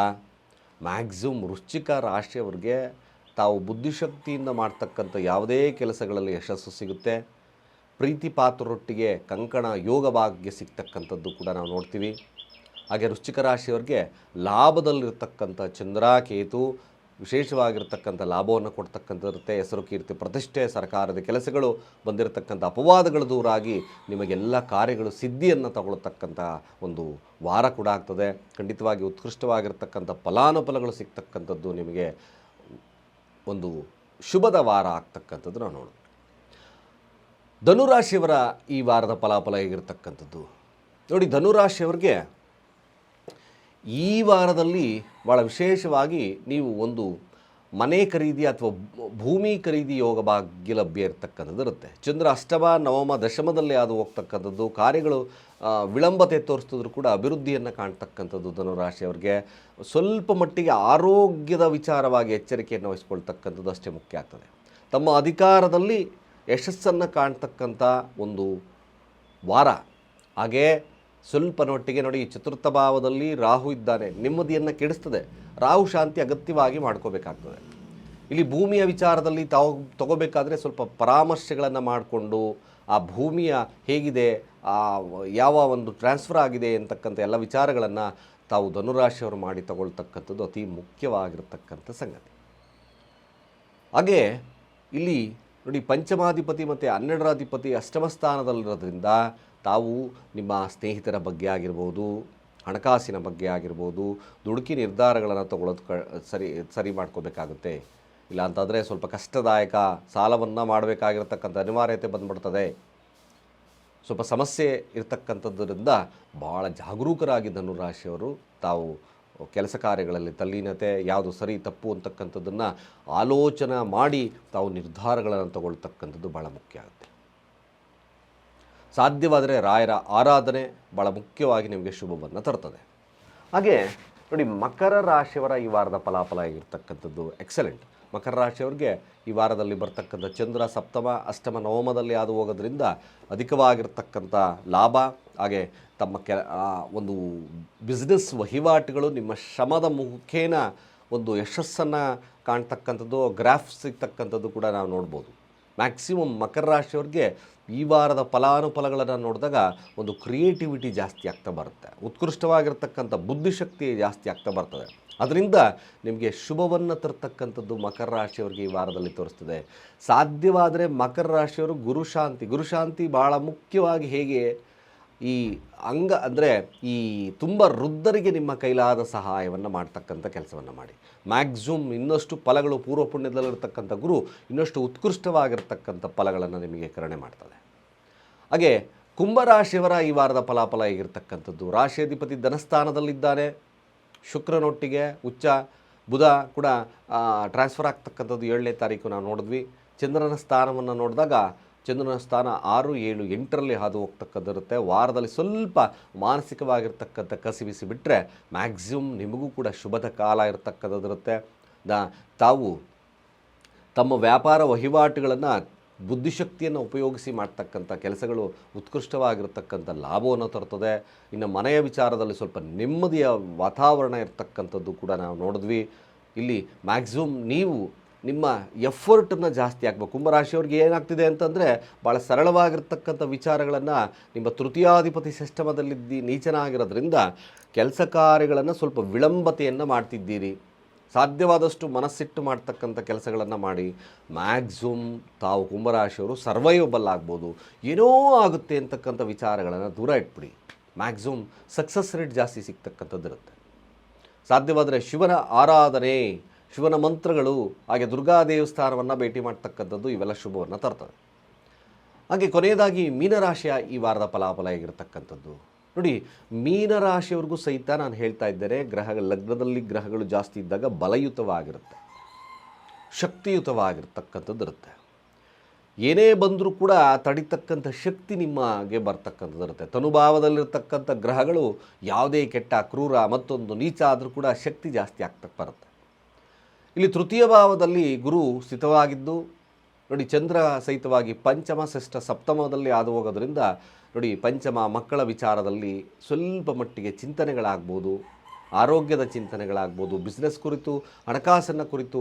ಮ್ಯಾಕ್ಸಿಮಮ್ ವೃಶ್ಚಿಕ ರಾಶಿಯವರಿಗೆ ತಾವು ಬುದ್ಧಿಶಕ್ತಿಯಿಂದ ಮಾಡ್ತಕ್ಕಂಥ ಯಾವುದೇ ಕೆಲಸಗಳಲ್ಲಿ ಯಶಸ್ಸು ಸಿಗುತ್ತೆ. ಪ್ರೀತಿ ಪಾತ್ರರೊಟ್ಟಿಗೆ ಕಂಕಣ ಯೋಗ ಭಾಗ್ಯ ಸಿಗ್ತಕ್ಕಂಥದ್ದು ಕೂಡ ನಾವು ನೋಡ್ತೀವಿ. ಹಾಗೆ ವೃಶ್ಚಿಕ ರಾಶಿಯವರಿಗೆ ಲಾಭದಲ್ಲಿರ್ತಕ್ಕಂಥ ಚಂದ್ರ, ಕೇತು ವಿಶೇಷವಾಗಿರ್ತಕ್ಕಂಥ ಲಾಭವನ್ನು ಕೊಡ್ತಕ್ಕಂಥದ್ದೇ ಹೆಸರು ಕೀರ್ತಿ ಪ್ರತಿಷ್ಠೆ ಸರ್ಕಾರದ ಕೆಲಸಗಳು ಬಂದಿರತಕ್ಕಂಥ ಅಪವಾದಗಳು ದೂರಾಗಿ ನಿಮಗೆಲ್ಲ ಕಾರ್ಯಗಳು ಸಿದ್ಧಿಯನ್ನು ತಗೊಳ್ತಕ್ಕಂಥ ಒಂದು ವಾರ ಕೂಡ ಆಗ್ತದೆ. ಖಂಡಿತವಾಗಿ ಉತ್ಕೃಷ್ಟವಾಗಿರ್ತಕ್ಕಂಥ ಫಲಾನುಫಲಗಳು ಸಿಗ್ತಕ್ಕಂಥದ್ದು ನಿಮಗೆ ಒಂದು ಶುಭದ ವಾರ ಆಗ್ತಕ್ಕಂಥದ್ದು ನಾವು ನೋಡೋಣ ಧನುರಾಶಿಯವರ ಈ ವಾರದ ಫಲಾಫಲ ಹೇಗಿರ್ತಕ್ಕಂಥದ್ದು? ನೋಡಿ, ಧನುರಾಶಿಯವರಿಗೆ ಈ ವಾರದಲ್ಲಿ ಭಾಳ ವಿಶೇಷವಾಗಿ ನೀವು ಒಂದು ಮನೆ ಖರೀದಿ ಅಥವಾ ಭೂಮಿ ಖರೀದಿ ಯೋಗ ಭಾಗ್ಯ ಲಭ್ಯ ಇರತಕ್ಕಂಥದ್ದು ಇರುತ್ತೆ. ಚಂದ್ರ ಅಷ್ಟಮ, ನವಮ, ದಶಮದಲ್ಲಿ ಅದು ಹೋಗ್ತಕ್ಕಂಥದ್ದು, ಕಾರ್ಯಗಳು ವಿಳಂಬತೆ ತೋರಿಸಿದ್ರು ಕೂಡ ಅಭಿವೃದ್ಧಿಯನ್ನು ಕಾಣ್ತಕ್ಕಂಥದ್ದು ಧನುರಾಶಿಯವರಿಗೆ ಸ್ವಲ್ಪ ಮಟ್ಟಿಗೆ ಆರೋಗ್ಯದ ವಿಚಾರವಾಗಿ ಎಚ್ಚರಿಕೆಯನ್ನು ವಹಿಸ್ಕೊಳ್ತಕ್ಕಂಥದ್ದು ಅಷ್ಟೇ ಮುಖ್ಯ ಆಗ್ತದೆ. ತಮ್ಮ ಅಧಿಕಾರದಲ್ಲಿ ಯಶಸ್ಸನ್ನು ಕಾಣ್ತಕ್ಕಂಥ ಒಂದು ವಾರ. ಹಾಗೇ ಸ್ವಲ್ಪ ನೋಟಿಗೆ ನೋಡಿ ಚತುರ್ಥ ಭಾವದಲ್ಲಿ ರಾಹು ಇದ್ದಾನೆ, ನೆಮ್ಮದಿಯನ್ನು ಕೆಡಿಸ್ತದೆ. ರಾಹು ಶಾಂತಿ ಅಗತ್ಯವಾಗಿ ಮಾಡ್ಕೋಬೇಕಾಗ್ತದೆ. ಇಲ್ಲಿ ಭೂಮಿಯ ವಿಚಾರದಲ್ಲಿ ತಾವು ತಗೋಬೇಕಾದ್ರೆ ಸ್ವಲ್ಪ ಪರಾಮರ್ಶೆಗಳನ್ನು ಮಾಡಿಕೊಂಡು, ಆ ಭೂಮಿಯ ಹೇಗಿದೆ, ಆ ಯಾವ ಒಂದು ಟ್ರಾನ್ಸ್ಫರ್ ಆಗಿದೆ ಅಂತಕ್ಕಂಥ ಎಲ್ಲ ವಿಚಾರಗಳನ್ನು ತಾವು ಧನುರಾಶಿಯವರು ಮಾಡಿ ತಗೊಳ್ತಕ್ಕಂಥದ್ದು ಅತಿ ಮುಖ್ಯವಾಗಿರ್ತಕ್ಕಂಥ ಸಂಗತಿ. ಹಾಗೆ ಇಲ್ಲಿ ನೋಡಿ ಪಂಚಮಾಧಿಪತಿ ಮತ್ತು ಹನ್ನೆರಡರಾಧಿಪತಿ ಅಷ್ಟಮ ಸ್ಥಾನದಲ್ಲಿರೋದ್ರಿಂದ ತಾವು ನಿಮ್ಮ ಸ್ನೇಹಿತರ ಬಗ್ಗೆ ಆಗಿರ್ಬೋದು, ಹಣಕಾಸಿನ ಬಗ್ಗೆ ಆಗಿರ್ಬೋದು, ದುಡುಕಿ ನಿರ್ಧಾರಗಳನ್ನು ತಗೊಳ್ಳೋದು ಕ, ಸರಿ ಸರಿ ಮಾಡ್ಕೋಬೇಕಾಗುತ್ತೆ. ಇಲ್ಲ ಅಂತಂದರೆ ಸ್ವಲ್ಪ ಕಷ್ಟದಾಯಕ ಸಾಲವನ್ನು ಮಾಡಬೇಕಾಗಿರ್ತಕ್ಕಂಥ ಅನಿವಾರ್ಯತೆ ಬಂದ್ಬಿಡ್ತದೆ. ಸ್ವಲ್ಪ ಸಮಸ್ಯೆ ಇರತಕ್ಕಂಥದ್ದರಿಂದ ಭಾಳ ಜಾಗರೂಕರಾಗಿ ಧನುರಾಶಿಯವರು ತಾವು ಕೆಲಸ ಕಾರ್ಯಗಳಲ್ಲಿ ತಲ್ಲೀನತೆ, ಯಾವುದು ಸರಿ ತಪ್ಪು ಅಂತಕ್ಕಂಥದ್ದನ್ನು ಆಲೋಚನೆ ಮಾಡಿ ತಾವು ನಿರ್ಧಾರಗಳನ್ನು ತಗೊಳ್ತಕ್ಕಂಥದ್ದು ಭಾಳ ಮುಖ್ಯ ಆಗುತ್ತೆ. ಸಾಧ್ಯವಾದರೆ ರಾಯರ ಆರಾಧನೆ ಭಾಳ ಮುಖ್ಯವಾಗಿ ನಿಮಗೆ ಶುಭವನ್ನು ತರ್ತದೆ ಹಾಗೆ ನೋಡಿ ಮಕರ ರಾಶಿಯವರ ಈ ವಾರದ ಫಲಾಫಲ ಆಗಿರ್ತಕ್ಕಂಥದ್ದು ಎಕ್ಸಲೆಂಟ್ ಮಕರ ರಾಶಿಯವ್ರಿಗೆ ಈ ವಾರದಲ್ಲಿ ಬರ್ತಕ್ಕಂಥ ಚಂದ್ರ, ಸಪ್ತಮ, ಅಷ್ಟಮ, ನವಮದಲ್ಲಿ ಅದು ಹೋಗೋದ್ರಿಂದ ಅಧಿಕವಾಗಿರ್ತಕ್ಕಂಥ ಲಾಭ, ಹಾಗೆ ತಮ್ಮ ಕೆ ಒಂದು ಬಿಸ್ನೆಸ್ ವಹಿವಾಟುಗಳು ನಿಮ್ಮ ಶ್ರಮದ ಮುಖೇನ ಒಂದು ಯಶಸ್ಸನ್ನು ಕಾಣ್ತಕ್ಕಂಥದ್ದು ಗ್ರಾಫ್ ಸಿಗ್ತಕ್ಕಂಥದ್ದು ಕೂಡ ನಾವು ನೋಡ್ಬೋದು. ಮ್ಯಾಕ್ಸಿಮಮ್ ಮಕರ ರಾಶಿಯವ್ರಿಗೆ ಈ ವಾರದ ಫಲಾನುಫಲಗಳನ್ನು ನೋಡಿದಾಗ ಒಂದು ಕ್ರಿಯೇಟಿವಿಟಿ ಜಾಸ್ತಿ ಆಗ್ತಾ ಬರುತ್ತೆ. ಉತ್ಕೃಷ್ಟವಾಗಿರ್ತಕ್ಕಂಥ ಬುದ್ಧಿಶಕ್ತಿ ಜಾಸ್ತಿ ಆಗ್ತಾ ಬರ್ತದೆ. ಅದರಿಂದ ನಿಮಗೆ ಶುಭವನ್ನು ತರ್ತಕ್ಕಂಥದ್ದು ಮಕರ ರಾಶಿಯವರಿಗೆ ಈ ವಾರದಲ್ಲಿ ತೋರಿಸ್ತದೆ. ಸಾಧ್ಯವಾದರೆ ಮಕರ ರಾಶಿಯವರು ಗುರುಶಾಂತಿ ಗುರುಶಾಂತಿ ಭಾಳ ಮುಖ್ಯವಾಗಿ ಹೇಗೆ ಈ ಅಂಗ ಅಂದರೆ ಈ ತುಂಬ ವೃದ್ಧರಿಗೆ ನಿಮ್ಮ ಕೈಲಾದ ಸಹಾಯವನ್ನು ಮಾಡ್ತಕ್ಕಂಥ ಕೆಲಸವನ್ನು ಮಾಡಿ. ಮ್ಯಾಕ್ಸಿಮಮ್ ಇನ್ನಷ್ಟು ಫಲಗಳು ಪೂರ್ವ ಪುಣ್ಯದಲ್ಲಿರ್ತಕ್ಕಂಥ ಗುರು ಇನ್ನಷ್ಟು ಉತ್ಕೃಷ್ಟವಾಗಿರ್ತಕ್ಕಂಥ ಫಲಗಳನ್ನು ನಿಮಗೆ ಕರಣೆ ಮಾಡ್ತದೆ ಹಾಗೆ ಕುಂಭರಾಶಿಯವರ ಈ ವಾರದ ಫಲಾಫಲ ಹೇಗಿರ್ತಕ್ಕಂಥದ್ದು? ರಾಶಿಯಾಧಿಪತಿ ಧನಸ್ಥಾನದಲ್ಲಿದ್ದಾನೆ. ಶುಕ್ರನೊಟ್ಟಿಗೆ ಉಚ್ಚ ಬುಧ ಕೂಡ ಟ್ರಾನ್ಸ್ಫರ್ ಆಗ್ತಕ್ಕಂಥದ್ದು ಏಳನೇ ತಾರೀಕು ನಾವು ನೋಡಿದ್ವಿ. ಚಂದ್ರನ ಸ್ಥಾನವನ್ನು ನೋಡಿದಾಗ ಚಂದ್ರನ ಸ್ಥಾನ ಆರು ಏಳು ಎಂಟರಲ್ಲಿ ಹಾದು ಹೋಗ್ತಕ್ಕದ್ದಿರುತ್ತೆ ವಾರದಲ್ಲಿ ಸ್ವಲ್ಪ ಮಾನಸಿಕವಾಗಿರ್ತಕ್ಕಂಥ ಕಸಿವಿಸಿ ಬಿಟ್ಟರೆ ಮ್ಯಾಕ್ಸಿಮಮ್ ನಿಮಗೂ ಕೂಡ ಶುಭದ ಕಾಲ ಇರತಕ್ಕಂಥದ್ದಿರುತ್ತೆ. ದ, ತಾವು ತಮ್ಮ ವ್ಯಾಪಾರ ವಹಿವಾಟುಗಳನ್ನು ಬುದ್ಧಿಶಕ್ತಿಯನ್ನು ಉಪಯೋಗಿಸಿ ಮಾಡ್ತಕ್ಕಂಥ ಕೆಲಸಗಳು ಉತ್ಕೃಷ್ಟವಾಗಿರ್ತಕ್ಕಂಥ ಲಾಭವನ್ನು ತರ್ತದೆ. ಇನ್ನು ಮನೆಯ ವಿಚಾರದಲ್ಲಿ ಸ್ವಲ್ಪ ನೆಮ್ಮದಿಯ ವಾತಾವರಣ ಇರ್ತಕ್ಕಂಥದ್ದು ಕೂಡ ನಾವು ನೋಡಿದ್ವಿ. ಇಲ್ಲಿ ಮ್ಯಾಕ್ಸಿಮಮ್ ನೀವು ನಿಮ್ಮ ಎಫರ್ಟನ್ನು ಜಾಸ್ತಿ ಹಾಕ್ಬೇಕು ಕುಂಭರಾಶಿಯವ್ರಿಗೆ ಏನಾಗ್ತಿದೆ ಅಂತಂದರೆ ಭಾಳ ಸರಳವಾಗಿರ್ತಕ್ಕಂಥ ವಿಚಾರಗಳನ್ನು ನಿಮ್ಮ ತೃತೀಯಾಧಿಪತಿ ಸಿಸ್ಟಮದಲ್ಲಿದ್ದಿ ನೀಚನಾಗಿರೋದ್ರಿಂದ ಕೆಲಸ ಕಾರ್ಯಗಳನ್ನು ಸ್ವಲ್ಪ ವಿಳಂಬತೆಯನ್ನು ಮಾಡ್ತಿದ್ದೀರಿ. ಸಾಧ್ಯವಾದಷ್ಟು ಮನಸ್ಸಿಟ್ಟು ಮಾಡ್ತಕ್ಕಂಥ ಕೆಲಸಗಳನ್ನು ಮಾಡಿ. ಮ್ಯಾಕ್ಸಿಮಮ್ ತಾವು ಕುಂಭರಾಶಿಯವರು ಸರ್ವೈವಬಲ್ ಆಗ್ಬೋದು. ಏನೋ ಆಗುತ್ತೆ ಅಂತಕ್ಕಂಥ ವಿಚಾರಗಳನ್ನು ದೂರ ಇಟ್ಬಿಡಿ. ಮ್ಯಾಕ್ಸಿಮಮ್ ಸಕ್ಸಸ್ ರೇಟ್ ಜಾಸ್ತಿ ಸಿಗ್ತಕ್ಕಂಥದ್ದಿರುತ್ತೆ. ಸಾಧ್ಯವಾದರೆ ಶಿವನ ಆರಾಧನೆ ಶಿವನ ಮಂತ್ರಗಳು, ಹಾಗೆ ದುರ್ಗಾ ದೇವಸ್ಥಾನವನ್ನು ಭೇಟಿ ಮಾಡ್ತಕ್ಕಂಥದ್ದು ಇವೆಲ್ಲ ಶುಭವನ್ನು ತರ್ತವೆ. ಹಾಗೆ ಕೊನೆಯದಾಗಿ ಮೀನರಾಶಿಯ ಈ ವಾರದ ಫಲಾಫಲ ಆಗಿರತಕ್ಕಂಥದ್ದು ನೋಡಿ, ಮೀನರಾಶಿಯವ್ರಿಗೂ ಸಹಿತ ನಾನು ಹೇಳ್ತಾ ಇದ್ದೇನೆ ಗ್ರಹ ಲಗ್ನದಲ್ಲಿ ಗ್ರಹಗಳು ಜಾಸ್ತಿ ಇದ್ದಾಗ ಬಲಯುತವಾಗಿರುತ್ತೆ. ಶಕ್ತಿಯುತವಾಗಿರ್ತಕ್ಕಂಥದ್ದು ಇರುತ್ತೆ. ಏನೇ ಬಂದರೂ ಕೂಡ ತಡಿತಕ್ಕಂಥ ಶಕ್ತಿ ನಿಮಗೆ ಬರ್ತಕ್ಕಂಥದ್ದು ಇರುತ್ತೆ. ತನುಭಾವದಲ್ಲಿರ್ತಕ್ಕಂಥ ಗ್ರಹಗಳು ಯಾವುದೇ ಕೆಟ್ಟ, ಕ್ರೂರ, ಮತ್ತೊಂದು ನೀಚ ಆದರೂ ಕೂಡ ಶಕ್ತಿ ಜಾಸ್ತಿ ಆಗ್ತಕ್ಕೆ ಬರುತ್ತೆ. ಇಲ್ಲಿ ತೃತೀಯ ಭಾವದಲ್ಲಿ ಗುರು ಸ್ಥಿತವಾಗಿದ್ದು, ನೋಡಿ ಚಂದ್ರ ಸಹಿತವಾಗಿ ಪಂಚಮ, ಷಷ್ಠ, ಸಪ್ತಮದಲ್ಲಿ ಆದು ಹೋಗೋದ್ರಿಂದ ನೋಡಿ ಪಂಚಮ ಮಕ್ಕಳ ವಿಚಾರದಲ್ಲಿ ಸ್ವಲ್ಪ ಮಟ್ಟಿಗೆ ಚಿಂತನೆಗಳಾಗ್ಬೋದು, ಆರೋಗ್ಯದ ಚಿಂತನೆಗಳಾಗ್ಬೋದು ಬಿಸ್ನೆಸ್ ಕುರಿತು ಹಣಕಾಸನ್ನು ಕುರಿತು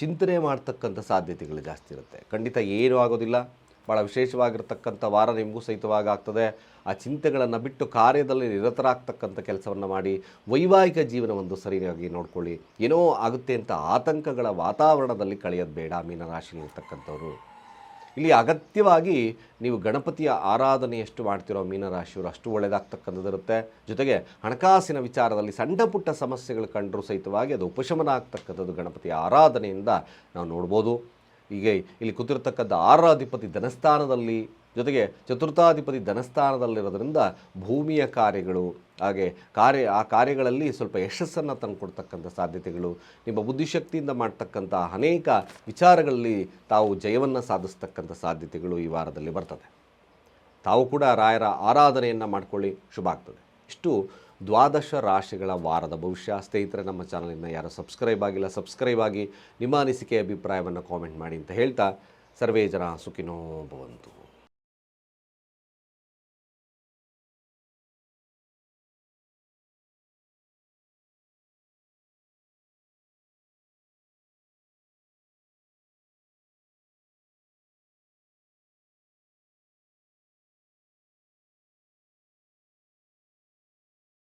ಚಿಂತನೆ ಮಾಡ್ತಕ್ಕಂಥ ಸಾಧ್ಯತೆಗಳು ಜಾಸ್ತಿ ಇರುತ್ತೆ. ಖಂಡಿತ ಏನೂ ಆಗೋದಿಲ್ಲ. ಭಾಳ ವಿಶೇಷವಾಗಿರ್ತಕ್ಕಂಥ ವಾರ ನಿಮಗೂ ಸಹಿತವಾಗಿ ಆಗ್ತದೆ ಆ ಚಿಂತೆಗಳನ್ನು ಬಿಟ್ಟು ಕಾರ್ಯದಲ್ಲಿ ನಿರತರಾಗ್ತಕ್ಕಂಥ ಕೆಲಸವನ್ನು ಮಾಡಿ, ವೈವಾಹಿಕ ಜೀವನವನ್ನು ಸರಿಯಾಗಿ ನೋಡಿಕೊಳ್ಳಿ. ಏನೋ ಆಗುತ್ತೆ ಅಂತ ಆತಂಕಗಳ ವಾತಾವರಣದಲ್ಲಿ ಕಳೆಯೋದು ಬೇಡ ಮೀನರಾಶಿಯಲ್ಲಿರ್ತಕ್ಕಂಥವ್ರು ಇಲ್ಲಿ ಅಗತ್ಯವಾಗಿ ನೀವು ಗಣಪತಿಯ ಆರಾಧನೆ ಎಷ್ಟು ಮಾಡ್ತಿರೋ ಮೀನರಾಶಿಯವರು ಅಷ್ಟು ಒಳ್ಳೆಯದಾಗ್ತಕ್ಕಂಥದ್ದಿರುತ್ತೆ ಜೊತೆಗೆ ಹಣಕಾಸಿನ ವಿಚಾರದಲ್ಲಿ ಸಣ್ಣ ಪುಟ್ಟ ಸಮಸ್ಯೆಗಳು ಕಂಡರೂ ಸಹಿತವಾಗಿ ಅದು ಉಪಶಮನ ಆಗ್ತಕ್ಕಂಥದ್ದು ಗಣಪತಿಯ ಆರಾಧನೆಯಿಂದ ನಾವು ನೋಡ್ಬೋದು. ಈಗ ಇಲ್ಲಿ ಕೂತಿರ್ತಕ್ಕಂಥ ಆರಾಧಿಪತಿ ಧನಸ್ಥಾನದಲ್ಲಿ ಜೊತೆಗೆ ಚತುರ್ಥಾಧಿಪತಿ ಧನಸ್ಥಾನದಲ್ಲಿರೋದ್ರಿಂದ ಭೂಮಿಯ ಕಾರ್ಯಗಳು, ಹಾಗೆ ಕಾರ್ಯ, ಆ ಕಾರ್ಯಗಳಲ್ಲಿ ಸ್ವಲ್ಪ ಯಶಸ್ಸನ್ನು ತಂದುಕೊಡ್ತಕ್ಕಂಥ ಸಾಧ್ಯತೆಗಳು, ನಿಮ್ಮ ಬುದ್ಧಿಶಕ್ತಿಯಿಂದ ಮಾಡ್ತಕ್ಕಂಥ ಅನೇಕ ವಿಚಾರಗಳಲ್ಲಿ ತಾವು ಜಯವನ್ನು ಸಾಧಿಸ್ತಕ್ಕಂಥ ಸಾಧ್ಯತೆಗಳು ಈ ವಾರದಲ್ಲಿ ಬರ್ತದೆ. ತಾವು ಕೂಡ ರಾಯರ ಆರಾಧನೆಯನ್ನು ಮಾಡ್ಕೊಳ್ಳಿ, ಶುಭ ಆಗ್ತದೆ. ಇಷ್ಟು ದ್ವಾದಶ ರಾಶಿಗಳ ವಾರದ ಭವಿಷ್ಯ. ಸ್ನೇಹಿತರೆ, ನಮ್ಮ ಚಾನಲಿನ ಯಾರು ಸಬ್ಸ್ಕ್ರೈಬ್ ಆಗಿಲ್ಲ, ಸಬ್ಸ್ಕ್ರೈಬ್ ಆಗಿ ನಿಮ್ಮ ಅನಿಸಿಕೆ, ಅಭಿಪ್ರಾಯವನ್ನು ಕಾಮೆಂಟ್ ಮಾಡಿ ಅಂತ ಹೇಳ್ತಾ, ಸರ್ವೇ ಜನ ಸುಖಿನೋ ಭವಂತು.